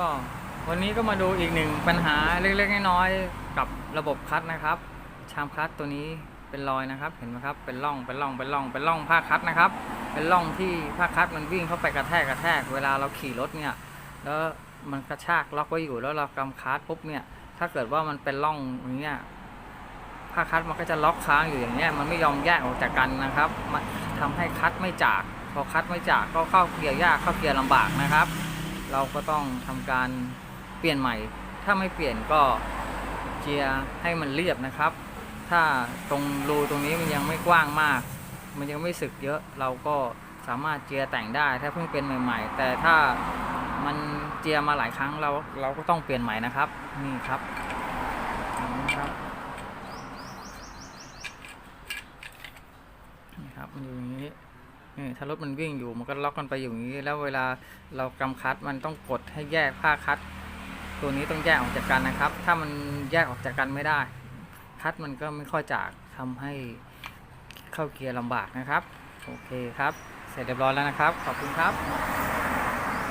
ก็วันนี้ก็มาดูอีกหนึ่งปัญหาเล็กๆน้อยๆกับระบบคัดนะครับ ชามคัดตัวนี้เป็นรอยนะครับ เห็นไหมครับเป็นร่องเป็นร่องเป็นร่องเป็นร่องผ้าคัดนะครับ เป็นร่องที่ผ้าคัดมันวิ่งเข้าไปกระแทกกระแทกเวลาเราขี่รถเนี่ยแล้วมันกระชากล็อกไว้อยู่แล้วเรากำคัดปุ๊บเนี่ยถ้าเกิดว่ามันเป็นร่องอย่างเงี้ยผ้าคัดมันก็จะล็อกค้างอยู่อย่างเงี้ยมันไม่ยอมแยกออกจากกันนะครับมันทำให้คัดไม่จากพอคัดไม่จากก็เข้าเกียร์ยากเข้าเกียร์ลำบากนะครับ เราก็ต้องทำการเปลี่ยนใหม่ ถ้าไม่เปลี่ยนก็เจียให้มันเรียบนะครับ ถ้าตรงรูตรงนี้มันยังไม่กว้างมาก มันยังไม่สึกเยอะเราก็สามารถเจียแต่งได้ถ้าเพิ่งเป็นใหม่ ๆ แต่ถ้ามันเจียมาหลายครั้งเราเราก็ต้องเปลี่ยนใหม่นะครับนี่ครับนี่ครับนี่ครับมันอยู่อย่างนี้ ถ้ารถมันวิ่งอยู่มันก็ล็อกกันไปอยู่อย่างนี้ แล้วเวลาเรากำคัดมันต้องกดให้แยกผ้าคัด ตัวนี้ต้องแยกออกจากกันนะครับ ถ้ามันแยกออกจากกันไม่ได้ คัดมันก็ไม่ค่อยจากทำให้เข้าเกียร์ลำบากนะครับ โอเคครับ เสร็จเรียบร้อยแล้วนะครับ ขอบคุณครับ